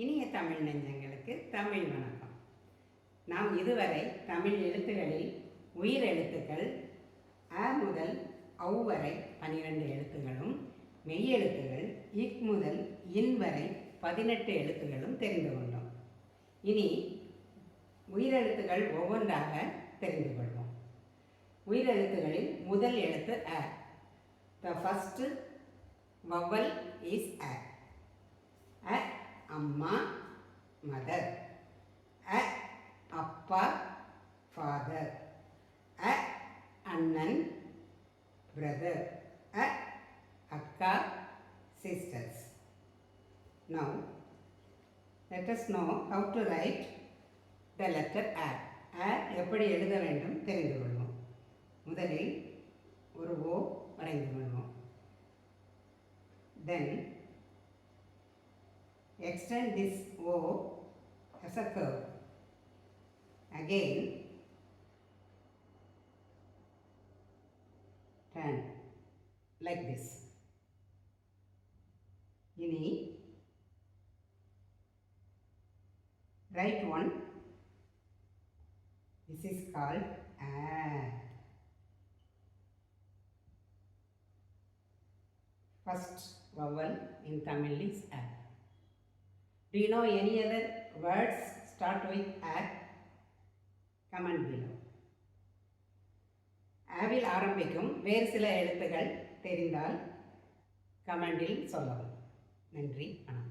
இனிய தமிழ் நெஞ்சங்களுக்கு தமிழ் வணக்கம். நாம் இதுவரை தமிழ் எழுத்துகளில் உயிர் எழுத்துக்கள் அ முதல் ஔ வரை பனிரெண்டு எழுத்துகளும் மெய்யெழுத்துகள் இக் முதல் இன் வரை பதினெட்டு எழுத்துகளும் தெரிந்து கொண்டோம். இனி உயிரெழுத்துகள் ஒவ்வொன்றாக தெரிந்து கொள்வோம். உயிரெழுத்துகளில் முதல் எழுத்து அ. த ஃபஸ்ட்டு வவல் இஸ் அ அம்மா மதர். அ அப்பா ஃபாதர். அ அண்ணன் பிரதர். அ அக்கா sisters. Now let us know how to write the letter a. எப்படி எழுத வேண்டும் தெரிந்து கொள்வோம். முதலில் ஒரு ஓ வரைந்து கொள்வோம். தென் extend this O as a curve. Again, turn like this. இனி right one. This is called a. First vowel in Tamil is a. Do you know any other words start with a? Comment below. ஆவில் ஆரம்பிக்கும் வேறு சில எழுத்துகள் தெரிந்தால் கமெண்டில் சொல்லவும் நன்றி வணக்கம்